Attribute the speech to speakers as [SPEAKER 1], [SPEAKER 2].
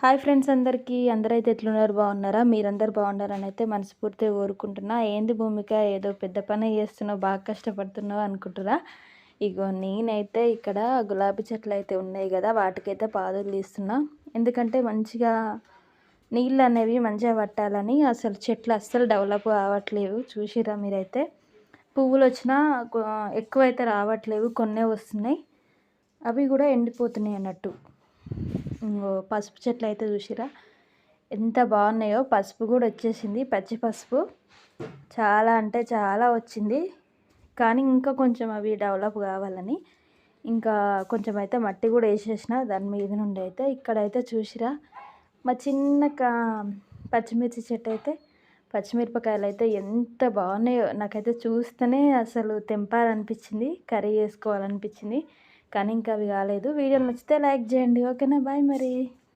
[SPEAKER 1] Hi friends అందరికీ. అందరైతే ఎట్లున్నారు? బాగున్నారా? మీరందరు బాగున్నారని అయితే మనస్ఫూర్తిగా కోరుకుంటున్నా. ఏంది భూమిక? ఏదో పెద్ద పని చేస్తున్నావు బాగా కష్టపడుతున్నావు అనుకుంటురా? ఇగో నేనైతే ఇక్కడ గులాబీ చెట్లు అయితే ఉన్నాయి కదా వాటికైతే పాదులు తీస్తున్నా. ఎందుకంటే మంచిగా నీళ్ళు అనేవి మంచిగా పట్టాలని అసలు చెట్లు అస్సలు డెవలప్ కావట్లేవు. చూసిరా మీరైతే? పువ్వులు వచ్చినా ఎక్కువైతే రావట్లేవు కొన్నే వస్తున్నాయి. అవి కూడా ఎండిపోతున్నాయి అన్నట్టు. పసుపు చెట్లు అయితే చూసిరా? ఎంత బాగున్నాయో. పసుపు కూడా వచ్చేసింది పచ్చి పసుపు. చాలా అంటే చాలా వచ్చింది. కానీ ఇంకా కొంచెం అవి డెవలప్ కావాలని. ఇంకా కొంచెం అయితే మట్టి కూడా వేసేసిన దాని మీద నుండి అయితే. ఇక్కడైతే చూసిరా? మా చిన్న కా పచ్చిమిర్చి చెట్టు అయితే పచ్చిమిరపకాయలు అయితే ఎంత బాగున్నాయో. నాకైతే చూస్తేనే అసలు తెంపాలనిపించింది కర్రీ చేసుకోవాలనిపించింది. కానీ ఇంకా అవి కాలేదు. వీడియో నచ్చితే లైక్ చేయండి. ఓకేనా? బాయ్ మరి.